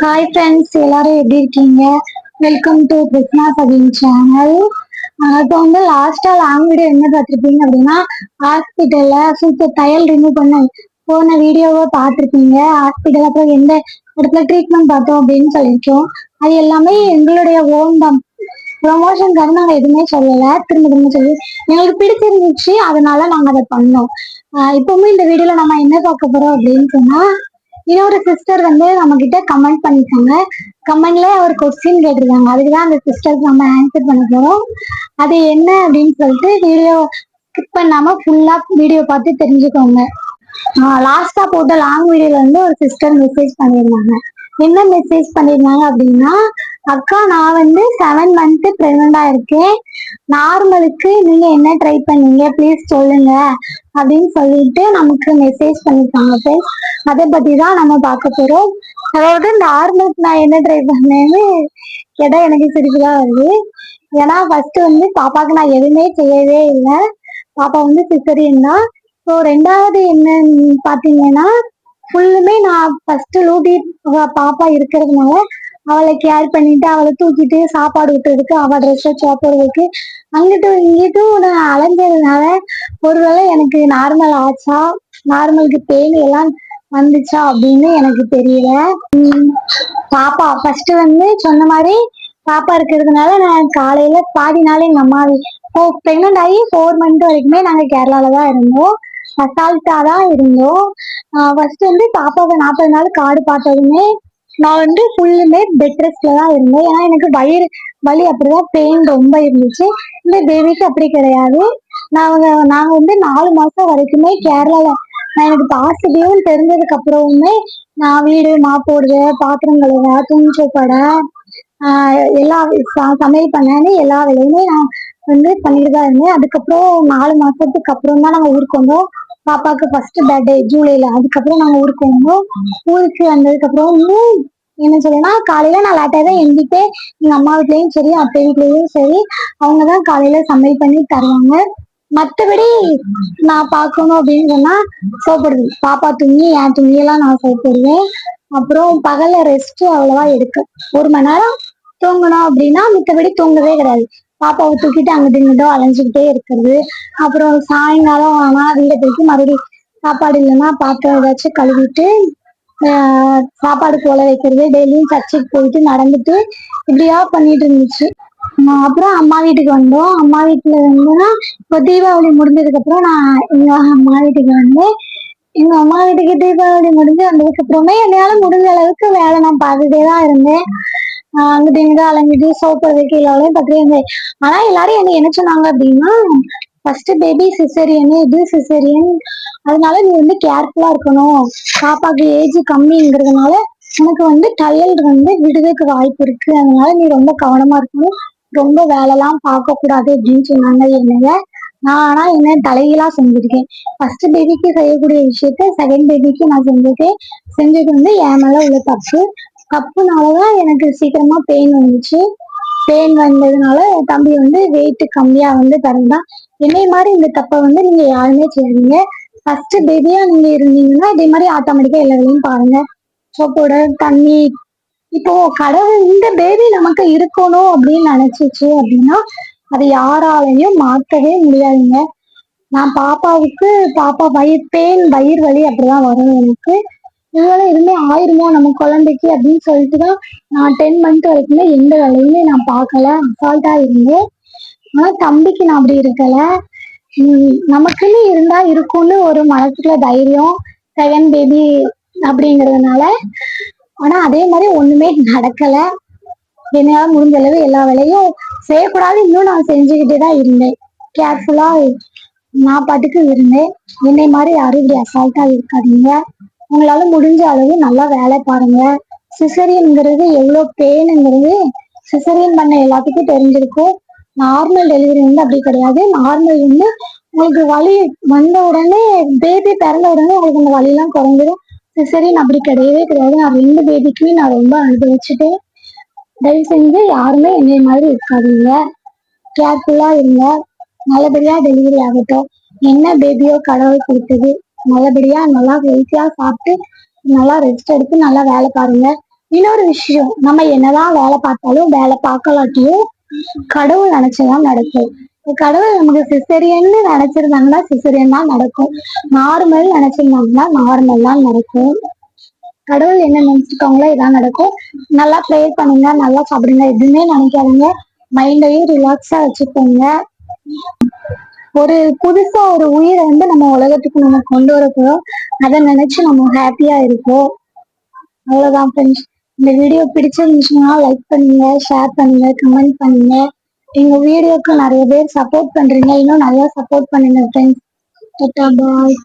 Hi friends எல்லாரும் எப்படி இருக்கீங்க? வெல்கம் டு கிருஷ்ணா சகின் சேனல் இப்போ வந்து லாஸ்டா லாங் வீடியோ என்ன பார்த்துருப்பீங்க அப்படின்னா ஹாஸ்பிட்டல்ல சூப்பர் தையல் ரிமூவ் பண்ண போன வீடியோவை பார்த்துருப்பீங்க. ஹாஸ்பிட்டல் அப்புறம் எந்த இடத்துல ட்ரீட்மெண்ட் பார்த்தோம் அப்படின்னு சொல்லியிருக்கோம். அது எல்லாமே எங்களுடைய ஓன் தான். ப்ரொமோஷனுக்காக நாங்கள் எதுவுமே சொல்லலை. திரும்ப திரும்ப சொல்லி எங்களுக்கு பிடிச்சிருந்துச்சு அதனால நாங்கள் அதை பண்ணோம். ஆஹ் இப்பவுமே இந்த வீடியோல நம்ம என்ன பார்க்க போறோம் அப்படின்னு சொன்னா இன்னொரு சிஸ்டர் வந்து நம்ம கிட்ட கமெண்ட் பண்ணிருக்காங்க கமெண்ட்ல ஒரு கொஸ்டின் கேட்டிருக்காங்க. அதுக்கு தான் அந்த சிஸ்டருக்கு நம்ம ஆன்சர் பண்ண போறோம். அது என்ன அப்படின்னு சொல்லிட்டு வீடியோ ஸ்கிப் பண்ணாம ஃபுல்லா வீடியோ பார்த்து தெரிஞ்சுக்கோங்க. லாஸ்டா போட்ட லாங் வீடியோல வந்து ஒரு சிஸ்டர் மெசேஜ் பண்ணியிருந்தாங்க. என்ன மெசேஜ் பண்ணியிருந்தாங்க அப்படின்னா அக்கா நான் வந்து செவன் மந்த் பிரெக்னண்டா இருக்கேன். நார்மலுக்கு நீங்க என்ன ட்ரை பண்ணீங்க? ப்ளீஸ் சொல்லுங்க. அப்படின்னு சொல்லிட்டு நமக்கு மெசேஜ் பண்ணிருக்காங்க ஃப்ரெண்ட்ஸ் அதை பத்தி தான் நம்ம பார்க்க போறோம். அதாவது நார்மலுக்கு நான் என்ன ட்ரை பண்ணேன்னு கேட்டா எனக்கு சிரிப்பு தான் வருது. ஏன்னா ஃபர்ஸ்ட் வந்து பாப்பாக்கு நான் எதுவுமே செய்யவே இல்லை. பாப்பா வந்து சிசரியன் தான். ஸோ ரெண்டாவது என்னன்னு பாத்தீங்கன்னா ஃபுல்லுமே நான் ஃபர்ஸ்ட் லூபி பாப்பா இருக்கிறதுனால அவளை கேர் பண்ணிட்டு அவளை தூக்கிட்டு சாப்பாடு விட்டுறதுக்கு அவள் ட்ரெஸ்ஸை சாப்பிடுறதுக்கு அங்கிட்டும் இங்கிட்டும் நான் அலைஞ்சதுனால ஒருவேளை எனக்கு நார்மல் ஆச்சா? நார்மலுக்கு பெயின் எல்லாம் வந்துச்சா அப்படின்னு எனக்கு தெரியல. பாப்பா ஃபர்ஸ்ட் வந்து சொன்ன மாதிரி பாப்பா இருக்கிறதுனால நான் காலையில பாதி நாள் எங்க அம்மா ஓ பிரெக்னென்ட் ஆகி ஃபோர் மந்த் வரைக்குமே நாங்க கேரளால தான் இருந்தோம். அசால்ட்டா தான் இருந்தோம் ஃபர்ஸ்ட் வந்து பாப்பாவை நாற்பது நாள் காடு பார்த்ததுமே நான் வந்து ஃபுல்லுமே பெட் ரெஸ்ட்ல தான் இருந்தேன். ஏன்னா எனக்கு வயிறு வலி அப்படிதான் பெயின் ரொம்ப இருந்துச்சு. இந்த பேபிக்கு அப்படி கிடையாது. நாங்க நாங்க வந்து நாலு மாசம் வரைக்குமே கேரளால நான் எனக்கு பாசிட்டிவ்னு தெரிஞ்சதுக்கு அப்புறமுமே நான் வீடு மாப்போடுவேன் பாத்திரம் கழுவ துணிச்சப்பட எல்லா சமையல் பண்ணேன்னு எல்லா வேலையுமே நான் வந்து பண்ணிட்டு தான் இருந்தேன். அதுக்கப்புறம் நாலு மாசத்துக்கு அப்புறம் தான் நாங்கள் ஊருக்கு வந்தோம். பாப்பாக்கு ஃபர்ஸ்ட் பர்த்டே ஜூலைல. அதுக்கப்புறம் நாங்க ஊருக்கு வந்தோம். ஊருக்கு வந்ததுக்கு அப்புறம் இன்னும் என்ன சொல்லணும்னா காலையில நான் லேட்டாக தான் எழுந்திட்டேன் எங்க அம்மா வீட்லயும் சரி அப்பா வீட்லயும் சரி அவங்க தான் காலையில சமையல் பண்ணி தருவாங்க. மற்றபடி நான் பார்க்கணும் அப்படின்னு சொன்னா சோப்படுது. பாப்பா துணி என் துணியெல்லாம் நான் சோப்படுவேன். அப்புறம் பகல்ல ரெஸ்ட் அவ்வளவா எடுக்க ஒரு மணி நேரம் தூங்கணும் அப்படின்னா மித்தபடி தூங்கவே கிடையாது. பாப்பாவை தூக்கிட்டு அங்கிட்டு இங்கிட்டும் அலைஞ்சுக்கிட்டே இருக்கிறது. அப்புறம் சாயங்காலம் ஆனா வீட்டை போயிட்டு மறுபடியும் சாப்பாடு இல்லைன்னா பாத்திரம் ஏதாச்சும் கழுவிட்டு சாப்பாடு போல வைக்கிறது. டெய்லியும் சர்ச்சுக்கு போயிட்டு நடந்துட்டு இப்படியா பண்ணிட்டு இருந்துச்சு. அப்புறம் அம்மா வீட்டுக்கு வந்தோம். அம்மா வீட்டுல இருந்துன்னா இப்போ தீபாவளி முடிஞ்சதுக்கு அப்புறம் நான் எங்க அம்மா வீட்டுக்கு வந்தேன். எங்க அம்மா வீட்டுக்கு தீபாவளி முடிஞ்சு வந்ததுக்கு அப்புறமே என்னால முடிஞ்ச அளவுக்கு வேலை நான் பார்த்துட்டே தான் இருந்தேன். அங்கிட்டு இங்கிட்டு அலைஞ்சிட்டு சோப்பு வைக்கலாலையும் பார்த்துட்டே இருந்தேன் ஆனா எல்லாரும் என்ன என்ன சொன்னாங்க அப்படின்னா ஃபர்ஸ்ட் பேபி சிசரியன் இது சிசரியன் அதனால நீ வந்து கேர்ஃபுல்லா இருக்கணும். பாப்பாக்கு ஏஜ் கம்மிங்கிறதுனால உனக்கு வந்து தையல் வந்து விடுதலுக்கு வாய்ப்பு இருக்கு. அதனால நீ ரொம்ப கவனமா இருக்கணும். ரொம்ப வேலைலாம் பார்க்க கூடாது அப்படின்னு சொன்னாங்க என்னைய நான் ஆனா என்ன தலையெல்லாம் செஞ்சிருக்கேன். ஃபர்ஸ்ட் பேபிக்கு செய்யக்கூடிய விஷயத்த செகண்ட் பேபிக்கு நான் செஞ்சிருக்கேன். செஞ்சது வந்து என் மேல உள்ள தப்பு. தப்புனாலதான் எனக்கு சீக்கிரமா பெயின் வந்துச்சு. பெயின் வந்ததுனால என் தம்பி வந்து வெயிட் கம்மியா வந்து பிறந்தான் என்னை மாதிரி இந்த தப்பை வந்து நீங்க யாருமே செய்யாதீங்க. ஃபர்ஸ்ட் பேபியா நீங்க இருந்தீங்கன்னா இதே மாதிரி ஆட்டோமேட்டிக்கா எல்லா வேலையும் பாருங்க. சோப்போட தண்ணி. இப்போ கடவுள் இந்த பேபி நமக்கு இருக்கணும் அப்படின்னு நினைச்சிச்சு அப்படின்னா அதை யாராலையும் மாற்றவே முடியாதுங்க. நான் பாப்பாவுக்கு பாப்பா வயிறு பெயின் வயிறு வலி அப்படிதான் வரும் எனக்கு. இதெல்லாம் இனிமே ஆயிருமோ நம்ம குழந்தைக்கு அப்படின்னு சொல்லிட்டு தான் நான் டென் மந்த் வரைக்குமே எந்த வேலையுமே நான் பார்க்கல. அசால்ட்டா இருந்தேன். ஆனா தம்பிக்கு நான் அப்படி இருக்கல. நமக்குன்னு இருந்தா இருக்கும்னு ஒரு மனசுக்குள்ள தைரியம் செகண்ட் பேபி அப்படிங்கறதுனால. ஆனா அதே மாதிரி ஒண்ணுமே நடக்கல. என்னால முடிஞ்ச அளவு எல்லா வேலையும் செய்யக்கூடாது. இன்னும் நான் செஞ்சுக்கிட்டே தான் இருந்தேன். கேர்ஃபுல்லா நான் பாட்டுக்கு இருந்தேன். என்னை மாதிரி யாரும் இப்படி அசால்ட்டா இருக்காதீங்க. உங்களால முடிஞ்ச அளவு நல்லா வேலை பாருங்க. சிசரியன்ங்கிறது எவ்வளோ பெயினுங்கிறது சிசரியன் பண்ண எல்லாத்துக்கும் தெரிஞ்சிருக்கும். நார்மல் டெலிவரி வந்து அப்படி கிடையாது. நார்மல் வந்து உங்களுக்கு வலி வந்த உடனே பேபி பிறந்த உடனே உங்களுக்கு அந்த வலியெல்லாம் குறைஞ்சிடும் சிசரியன் அப்படி கிடையவே கிடையாது. நான் ரெண்டு பேபிக்குமே நான் ரொம்ப அனுபவிச்சுட்டேன். தயவு செஞ்சு யாருமே என்னைய மாதிரி இருக்காதீங்க. கேர்ஃபுல்லாக இருங்க. நல்லபடியாக டெலிவரி ஆகட்டும். என்ன பேபியோ கடவுள் கொடுத்தது நல்லபடியா நல்லா ஹெல்த்தியா சாப்பிட்டு நல்லா ரெஸ்ட் எடுத்து நல்லா வேலை பாருங்க. இன்னொரு விஷயம் நம்ம என்னதான் வேலை பார்த்தாலும் வேலை பார்க்கலாட்டியும் கடவுள் நினைச்சதான் நடக்கும். கடவுள் நமக்கு சிசரியன்னு நினைச்சிருந்தாங்கன்னா சிசரியன் தான் நடக்கும். நார்மல் நினைச்சிருந்தாங்கன்னா நார்மல் தான் நடக்கும். கடவுள் என்ன நினைச்சிருக்காங்களோ இதான் நடக்கும். நல்லா ப்ரே பண்ணுங்க நல்லா சாப்பிடுங்க. எதுவுமே நினைக்காதீங்க. மைண்டையும் ரிலாக்ஸா வச்சுக்கோங்க. ஒரு புதுசா ஒரு உயிரை வந்து நம்ம உலகத்துக்கு நம்ம கொண்டு வர போறோம் அதை நினைச்சு நம்ம ஹாப்பியா இருக்கோம். அவ்வளவுதான் ஃப்ரெண்ட்ஸ் இந்த வீடியோ பிடிச்சிருந்துச்சுன்னா லைக் பண்ணுங்க ஷேர் பண்ணுங்க கமெண்ட் பண்ணுங்க. எங்க வீடியோக்கு நிறைய பேர் சப்போர்ட் பண்றீங்க. இன்னும் நிறைய சப்போர்ட் பண்ணுங்க ஃப்ரெண்ட்ஸ் பாய்